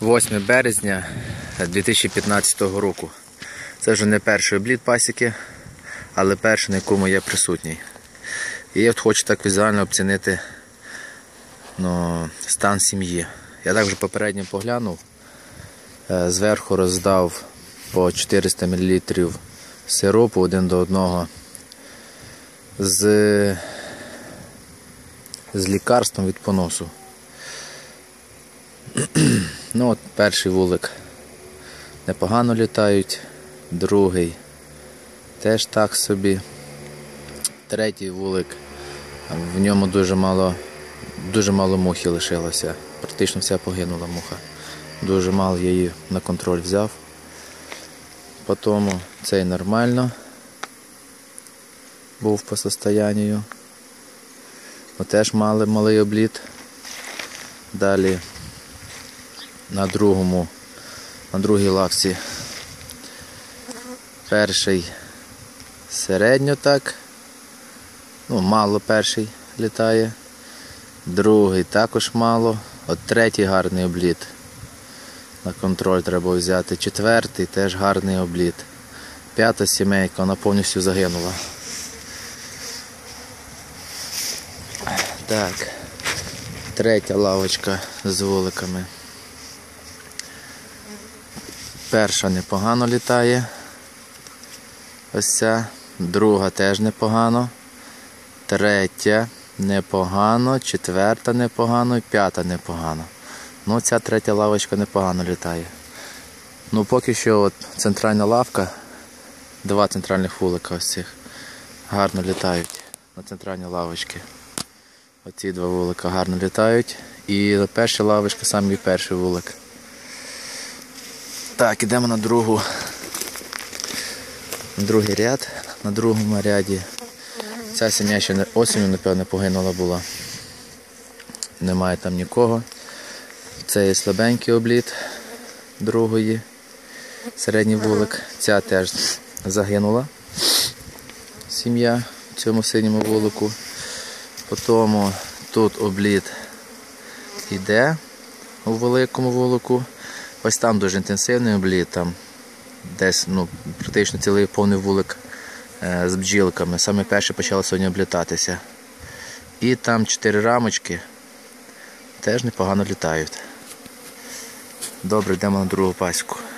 8 березня 2015 року. Це вже не перший обліт пасіки, але перший, на якому я присутній. І я от хочу так візуально оцінити ну, стан сім'ї. Я так вже попередньо поглянув. Е, Зверху роздав по 400 мл сиропу один до одного з, з лікарством від поносу. Ну от перший вулик непогано літають, другий теж так собі. Третій вулик, в ньому дуже мало, дуже мало мухи лишилося. Практично вся погинула муха. Дуже мало я її на контроль взяв. По тому цей нормально був по состоянию. Ну, теж мали малий обліт. Далі на другому, на другій лавці. Перший середньо так. Ну, мало перший літає. Другий також мало. От третій гарний обліт. На контроль треба взяти. Четвертий теж гарний обліт. П'ята сімейка, вона повністю загинула. Так. Третя лавочка з вуликами. Перша непогано літає. Ось ця. Друга теж непогано. Третя непогано, четверта непогано п'ята непогано. Ну, ця третя лавочка непогано літає. Ну, поки що от центральна лавка, два центральних вулика ось цих гарно літають на центральній лавочці. Оці два вулика гарно літають. І перша лавочка, самий перший вулик. Так, ідемо на другу. Другий ряд. На другому ряді. Ця сім'я ще осінню, напевно, погинула була. Немає там нікого. Це є слабенький обліт другої. Середній вулик. Ця теж загинула. Сім'я в цьому синьому вулику. Потім тут обліт йде у великому вулику. Ось там дуже інтенсивний обліт, там десь ну, практично цілий повний вулик е, з бджілками. Саме перше почало сьогодні облітатися. І там чотири рамочки теж непогано літають. Добре, йдемо на другу паську.